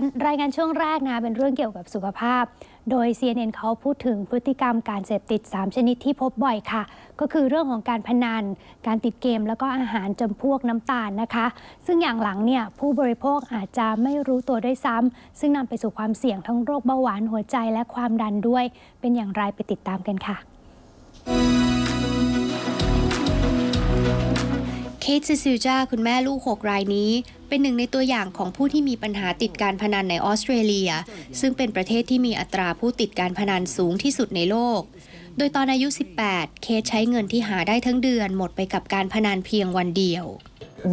วนรายงานช่วงแรกนะเป็นเรื่องเกี่ยวกับสุขภาพ โดย CNN เขาพูดถึงพฤติกรรมการเสพติด 3 ชนิดที่พบบ่อยค่ะ ก็คือเรื่องของการพนัน การติดเกมแล้วก็อาหารจำพวกน้ำตาลนะคะ ซึ่งอย่างหลังเนี่ยผู้บริโภคอาจจะไม่รู้ตัวด้วยซ้ำซึ่งนำไปสู่ความเสี่ยงทั้งโรคเบาหวานหัวใจและความดันด้วย เป็นอย่างไรไปติดตามกันค่ะ เคทซิซิลจาคุณแม่ลูก 6 รายนี้ เป็นหนึ่งในตัวอย่างของผู้ที่มีปัญหาติดการพนันในออสเตรเลีย ซึ่งเป็นประเทศที่มีอัตราผู้ติดการพนันสูงที่สุดในโลก โดยตอนอายุ 18 เคทใช้เงินที่หาได้ทั้งเดือนหมดไปกับการพนันเพียงวันเดียว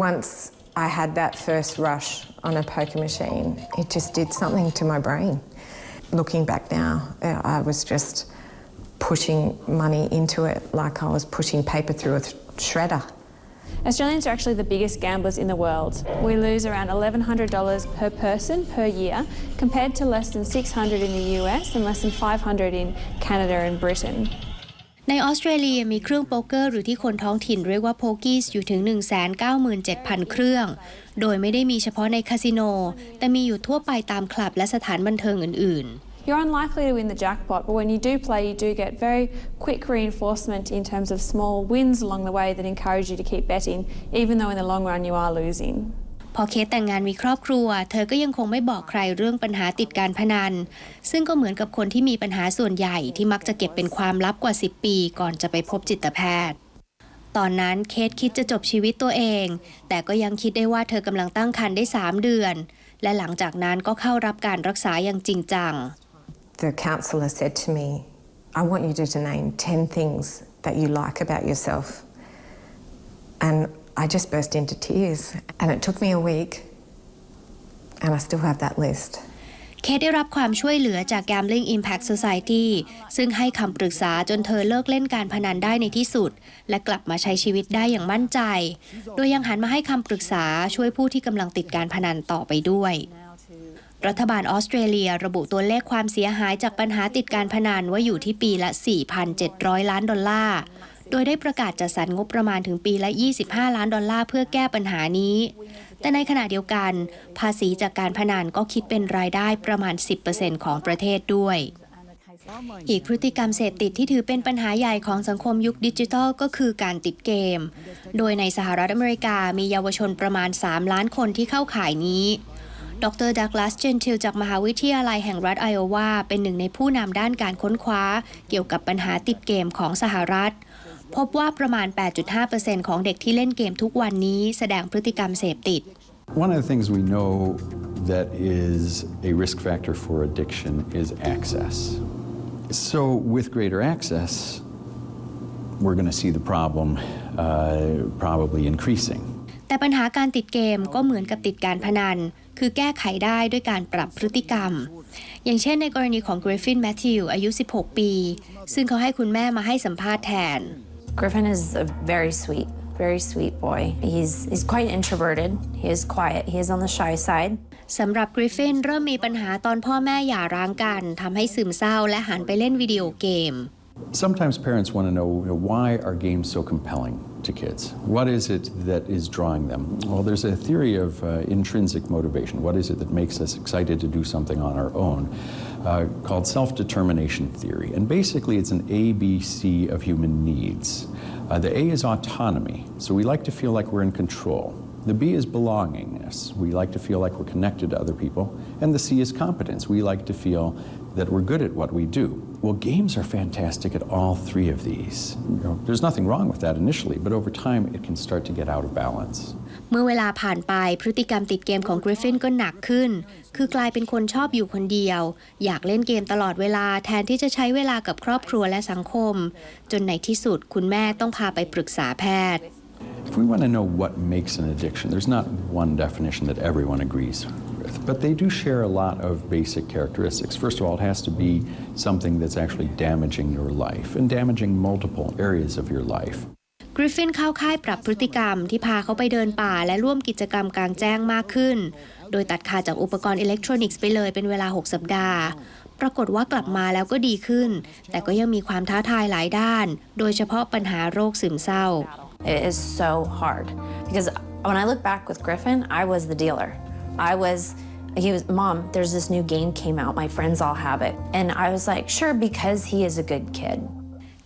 Once I had that first rush on a poker machine, it just did something to my brain. Looking back now, I was just pushing money into it like I was pushing paper through a shredder. Australians are actually the biggest gamblers in the world. We lose around $1,100 per person per year, compared to less than 600 in the US and less than 500 in Canada and Britain. ในออสเตรเลียมีเครื่องโป๊กเกอร์หรือที่คนท้องถิ่นเรียกว่าโพกี้อยู่ถึง 197,000 เครื่อง โดยไม่ได้มีเฉพาะในคาสิโน แต่มีอยู่ทั่วไปตามคลับและสถานบันเทิงอื่นๆ You're unlikely to win the jackpot, but when you do play, you do get very quick reinforcement in terms of small wins along the way that encourage you to keep betting, even though in the long run you are losing. พอเคสแต่งงานมีครอบครัว เธอก็ยังคงไม่บอกใครเรื่องปัญหาติดการพนัน ซึ่งก็เหมือนกับคนที่มีปัญหาส่วนใหญ่ที่มักจะเก็บเป็นความลับกว่า 10 ปีก่อนจะไปพบจิตแพทย์ ตอนนั้นเคสคิดจะจบชีวิตตัวเอง แต่ก็ยังคิดได้ว่าเธอกำลังตั้งครรภ์ได้ 3 เดือน และหลังจากนั้นก็เข้ารับการรักษาอย่างจริงจัง The counsellor said to me, I want you to name 10 things that you like about yourself. And I just burst into tears. And it took me a week, and I still have that list. เคสได้รับความช่วยเหลือจาก Gambling Impact Society ซึ่งให้คำปรึกษาจนเธอเลิกเล่นการพนันได้ในที่สุด และกลับมาใช้ชีวิตได้อย่างมั่นใจ โดยยังหันมาให้คำปรึกษาช่วยผู้ที่กำลังติดการพนันต่อไปด้วย รัฐบาลออสเตรเลียระบุตัวเลขความเสียหายจากปัญหาติดการพนันว่าอยู่ที่ปีละ 4,700 ล้านดอลลาร์ โดยได้ประกาศจัดสรรงบประมาณถึงปีละ 25 ล้านดอลลาร์เพื่อแก้ปัญหานี้ แต่ในขณะเดียวกัน ภาษีจากการพนันก็คิดเป็นรายได้ประมาณ 10%ของประเทศด้วยอีกพฤติกรรมเสพติดที่ถือเป็นปัญหาใหญ่ของสังคมยุคดิจิทัลก็คือการติดเกม โดยในสหรัฐอเมริกามีเยาวชนประมาณ 3 ล้านคนที่เข้าข่ายนี้ ดรดักลาสเจนทิลจากมหาวิทยาลัยแห่งรัฐไอโอวา เป็นหนึ่งในผู้นำด้านการค้นคว้า เกี่ยวกับปัญหาติดเกมของสหรัฐ พบว่าประมาณ 8.5%ของเด็กที่เล่นเกมทุกวันนี้แสดงพฤติกรรมเสพติด One of the things we know that is a risk factor for addiction is access. So, with greater access, we're going to see the problem uh, probably increasing. แต่ปัญหาการติดเกมก็เหมือนกับติดการพนัน คือแก้ไขได้ด้วยการปรับพฤติกรรม อย่างเช่นในกรณีของกริฟฟินแมทธิวอายุ 16 ปี ซึ่งเขาให้คุณแม่มาให้สัมภาษณ์แทน Griffin is a very sweet, very sweet boy. He's he's quite introverted. He is quiet. He is on the shy side. สำหรับกริฟฟินเริ่มมีปัญหาตอนพ่อแม่หย่าร้างกันทำให้ซึมเศร้าและหันไปเล่นวิดีโอเกม Sometimes parents want to know, you know, why are games so compelling to kids? What is it that is drawing them? Well, there's a theory of uh, intrinsic motivation. What is it that makes us excited to do something on our own? Uh, called self determination theory. And basically, it's an A, B, C of human needs. Uh, the A is autonomy, so we like to feel like we're in control. The B is belongingness. We like to feel like we're connected to other people. And the C is competence. We like to feel that we're good at what we do. Well, games are fantastic at all three of these. You know, there's nothing wrong with that initially, but over time it can start to get out of balance. เมื่อเวลาผ่านไปพฤติกรรมติดเกมของกริฟฟินก็หนักขึ้น คือกลายเป็นคนชอบอยู่คนเดียว อยากเล่นเกมตลอดเวลาแทนที่จะใช้เวลากับครอบครัวและสังคม จนในที่สุดคุณแม่ต้องพาไปปรึกษาแพทย์ If we want to know what makes an addiction, there's not one definition that everyone agrees with, but they do share a lot of basic characteristics. First of all, it has to be something that's actually damaging your life and damaging multiple areas of your life. กริฟฟินเข้าค่ายปรับพฤติกรรมที่พาเขาไปเดินป่าและร่วมกิจกรรมกลางแจ้งมากขึ้น โดยตัดขาดจากอุปกรณ์อิเล็กทรอนิกส์ไปเลยเป็นเวลา 6 สัปดาห์ ปรากฏว่ากลับมาแล้วก็ดีขึ้น แต่ก็ยังมีความท้าทายหลายด้าน โดยเฉพาะปัญหาโรคซึมเศร้า It is so hard because when I look back with Griffin, I was the dealer. I was He was, Mom, there's this new game came out. My friends all have it. And I was like, Sure, because he is a good kid.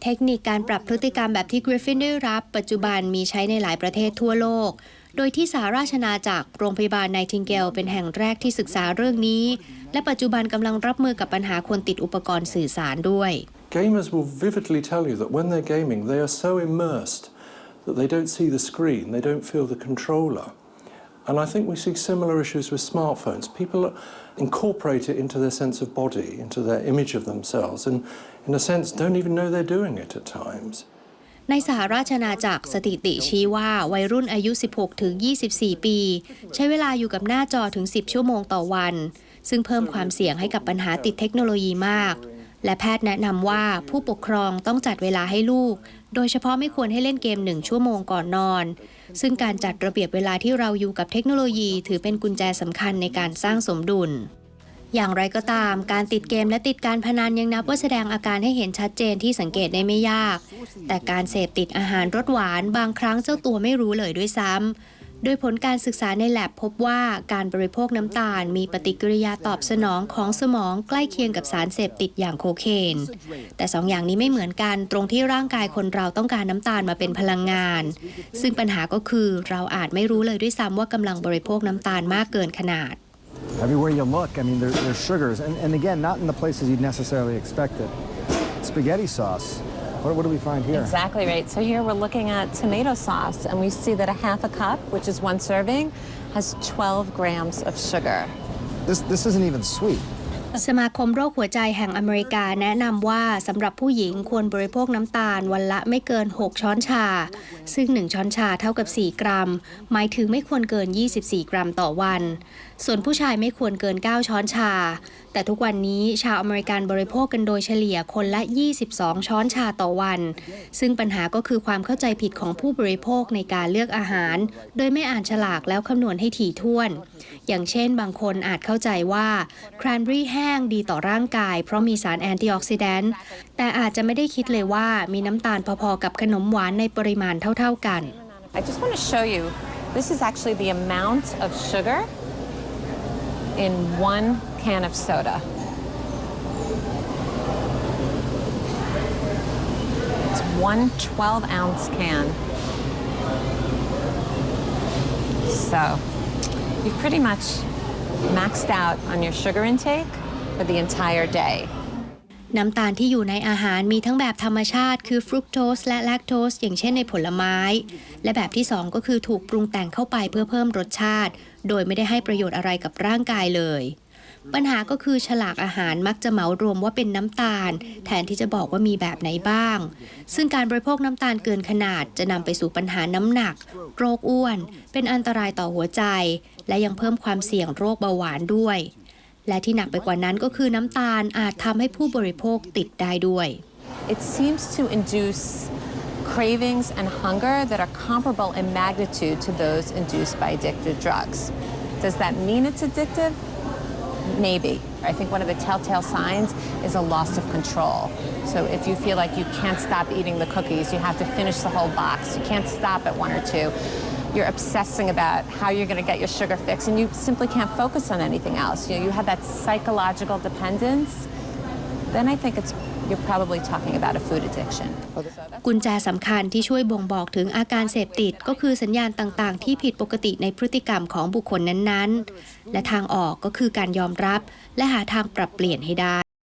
เทคนิคการปรับพฤติกรรมแบบที่กริฟฟินได้รับ ปัจจุบันมีใช้ในหลายประเทศทั่วโลก โดยที่สหราชอาณาจักรโรงพยาบาลไนทิงเกลเป็นแห่งแรกที่ศึกษาเรื่องนี้ และปัจจุบันกำลังรับมือกับปัญหาคนติดอุปกรณ์สื่อสารด้วย Gamers will vividly tell you that when they're gaming, they are so immersed that they don't see the screen, they don't feel the controller. And I think we see similar issues with smartphones. People incorporate it into their sense of body, into their image of themselves, and in a sense, don't even know they're doing it at times. ในสหราชอาณาจักรสถิติชี้ว่าวัยรุ่นอายุ 16 ถึง 24 ปี ใช้เวลาอยู่กับหน้าจอถึง 10 ชั่วโมงต่อวัน ซึ่งเพิ่มความเสี่ยงให้กับปัญหาติดเทคโนโลยีมาก และแพทย์แนะนำว่าผู้ปกครองต้องจัดเวลาให้ลูก โดยเฉพาะไม่ควรให้เล่นเกมหนึ่งชั่วโมงก่อนนอน ซึ่งการจัดระเบียบเวลาที่เราอยู่กับเทคโนโลยีถือเป็นกุญแจสำคัญในการสร้างสมดุล อย่างไรก็ตาม การติดเกมและติดการพนันยังนับว่าแสดงอาการให้เห็นชัดเจนที่สังเกตได้ไม่ยาก แต่การเสพติดอาหารรสหวาน บางครั้งเจ้าตัวไม่รู้เลยด้วยซ้ำ โดยผลการศึกษาในแลบพบว่าการบริโภคน้ำตาล มีปฏิกิริยาตอบสนองของสมองใกล้เคียงกับสารเสพติดอย่างโคเคน แต่สองอย่างนี้ไม่เหมือนกันตรงที่ร่างกายคนเราต้องการน้ำตาลมาเป็นพลังงาน ซึ่งปัญหาก็คือเราอาจไม่รู้เลยด้วยซ้ำว่ากำลังบริโภคน้ำตาลมากเกินขนาด Everywhere you look, I mean, there, there's sugars, and, and again, not in the places you'd necessarily expect it. Spaghetti sauce. What, what do we find here? Exactly right. So here we're looking at tomato sauce, and we see that a half a cup, which is one serving, has 12 grams of sugar. This, this isn't even sweet. สมาคมโรคหัวใจแห่งอเมริกาแนะนำว่าสำหรับผู้หญิงควรบริโภคน้ำตาลวันละไม่เกิน 6 ช้อนชา ซึ่ง 1 ช้อนชาเท่ากับ 4 กรัม หมายถึงไม่ควรเกิน 24 กรัมต่อวัน ส่วนผู้ชายไม่ควรเกิน 9 ช้อนชา แต่ทุกวันนี้ชาวอเมริกันบริโภคกันโดยเฉลี่ยคนละ 22 ช้อนชาต่อวัน ซึ่งปัญหาก็คือความเข้าใจผิดของผู้บริโภคในการเลือกอาหาร โดยไม่อ่านฉลากแล้วคำนวณให้ถี่ถ้วน อย่างเช่นบางคนอาจเข้าใจว่าแครนเบอรี่แห้งดีต่อร่างกาย เพราะมีสารแอนตี้ออกซิแดนต์แต่อาจจะไม่ได้คิดเลยว่ามีน้ำตาลพอๆกับขนมหวานในปริมาณเท่า ๆกัน I just want to show you this is actually the amount of sugar in one can of soda. It's one 12 ounce can. So you've pretty much maxed out on your sugar intake for the entire day. น้ำตาลที่อยู่ในอาหารมีทั้งแบบธรรมชาติ คือฟรุกโตสและแลคโตสอย่างเช่นในผลไม้ และแบบที่ 2 ก็คือถูกปรุงแต่งเข้าไปเพื่อเพิ่มรสชาติ โดยไม่ได้ให้ประโยชน์อะไรกับร่างกายเลย ปัญหาก็คือฉลากอาหารมักจะเหมารวมว่าเป็นน้ำตาล แทนที่จะบอกว่ามีแบบไหนบ้าง ซึ่งการบริโภคน้ำตาลเกินขนาดจะนำไปสู่ปัญหาน้ำหนัก โรคอ้วน เป็นอันตรายต่อหัวใจ และยังเพิ่มความเสี่ยงโรคเบาหวานด้วย และที่หนักไปกว่านั้นก็คือน้ำตาลอาจทำให้ผู้บริโภคติดได้ด้วย It seems to induce cravings and hunger that are comparable in magnitude to those induced by addictive drugs. Does that mean it's addictive? Maybe. I think one of the telltale signs is a loss of control. So if you feel like you can't stop eating the cookies, you have to finish the whole box, you can't stop at one or two. You're obsessing about how you're going to get your sugar fix, and you simply can't focus on anything else. You know, you have that psychological dependence. Then I think it's you're probably talking about a food addiction. กุญแจสำคัญที่ช่วยบ่งบอกถึงอาการเสพติดก็คือสัญญาณต่างๆ ที่ผิดปกติในพฤติกรรมของบุคคลนั้นๆ และทางออกก็คือการยอมรับ และหาทางปรับเปลี่ยนให้ได้